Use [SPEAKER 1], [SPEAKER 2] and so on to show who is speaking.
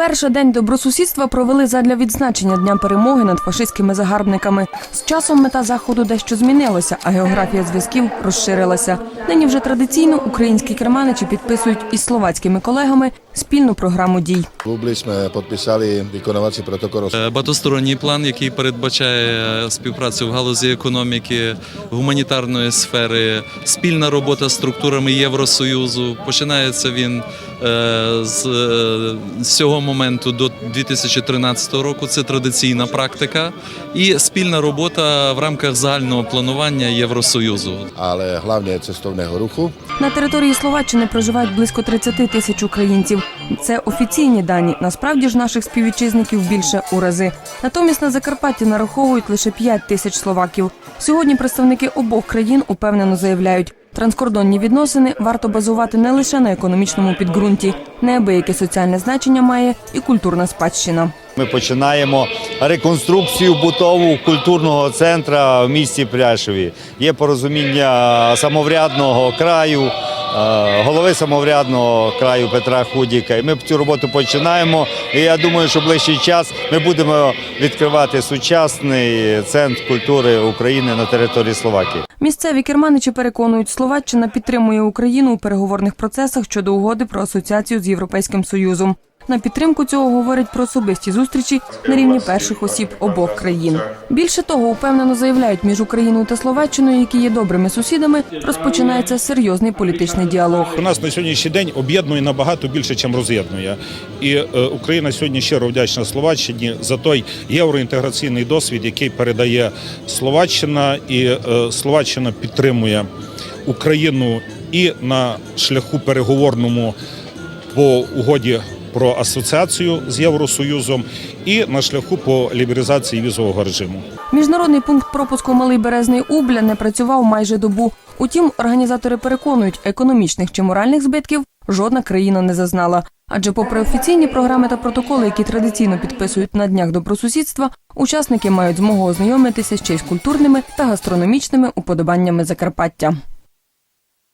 [SPEAKER 1] Вперше день добросусідства провели задля відзначення дня перемоги над фашистськими загарбниками. З часом мета заходу дещо змінилася, а географія зв'язків розширилася. Нині вже традиційно українські керманичі підписують із словацькими колегами спільну програму дій.
[SPEAKER 2] Hubli sme podpísali vykonávací protokol
[SPEAKER 3] Е, Багатосторонній план, який передбачає е, співпрацю в галузі економіки, гуманітарної сфери, спільна робота з структурами Євросоюзу. Починається він е, з, е, цього моменту до 2013 року. Це традиційна практика, і спільна робота в рамках загального планування Євросоюзу.
[SPEAKER 2] ale hlavne cestovného ruchu.
[SPEAKER 1] На території Словаччини проживають близько 30 тисяч українців. Це офіційні дані. Насправді ж наших співвітчизників більше у рази. Натомість на Закарпатті нараховують лише 5 тисяч словаків. Сьогодні представники обох країн упевнено заявляють. Транскордонні відносини варто базувати не лише на економічному підґрунті, неабияке соціальне значення має і культурна спадщина.
[SPEAKER 4] Ми починаємо реконструкцію бутову культурного центру в місті Пряшеві. Є порозуміння самоврядного краю, голови самоврядного краю Петра Худіка. І ми цю роботу починаємо. І я думаю, що ближчий час ми будемо відкривати сучасний центр культури України на території Словакії.
[SPEAKER 1] Місцеві керманичі переконують, Словаччина підтримує Україну у переговорних процесах щодо угоди про асоціацію з Європейським Союзом. На підтримку цього говорять про особисті зустрічі на рівні перших осіб обох країн. Більше того, упевнено заявляють, між Україною та Словаччиною, які є добрими сусідами, розпочинається серйозний політичний діалог.
[SPEAKER 5] У нас на сьогоднішній день об'єднує набагато більше, ніж роз'єднує. І е, Україна сьогодні щиро вдячна Словаччині за той євроінтеграційний досвід, який передає Словаччина, і е, Словаччина підтримує Україну і на шляху переговорному по угоді про асоціацію з Євросоюзом, і на шляху по лібералізації візового режиму.
[SPEAKER 1] Міжнародний пункт пропуску Малий Березний Убля не працював майже добу. Утім, організатори переконують, економічних чи моральних збитків жодна країна не зазнала. Адже, попри офіційні програми та протоколи, які традиційно підписують на днях добросусідства, учасники мають змогу ознайомитися ще й з культурними та гастрономічними уподобаннями Закарпаття.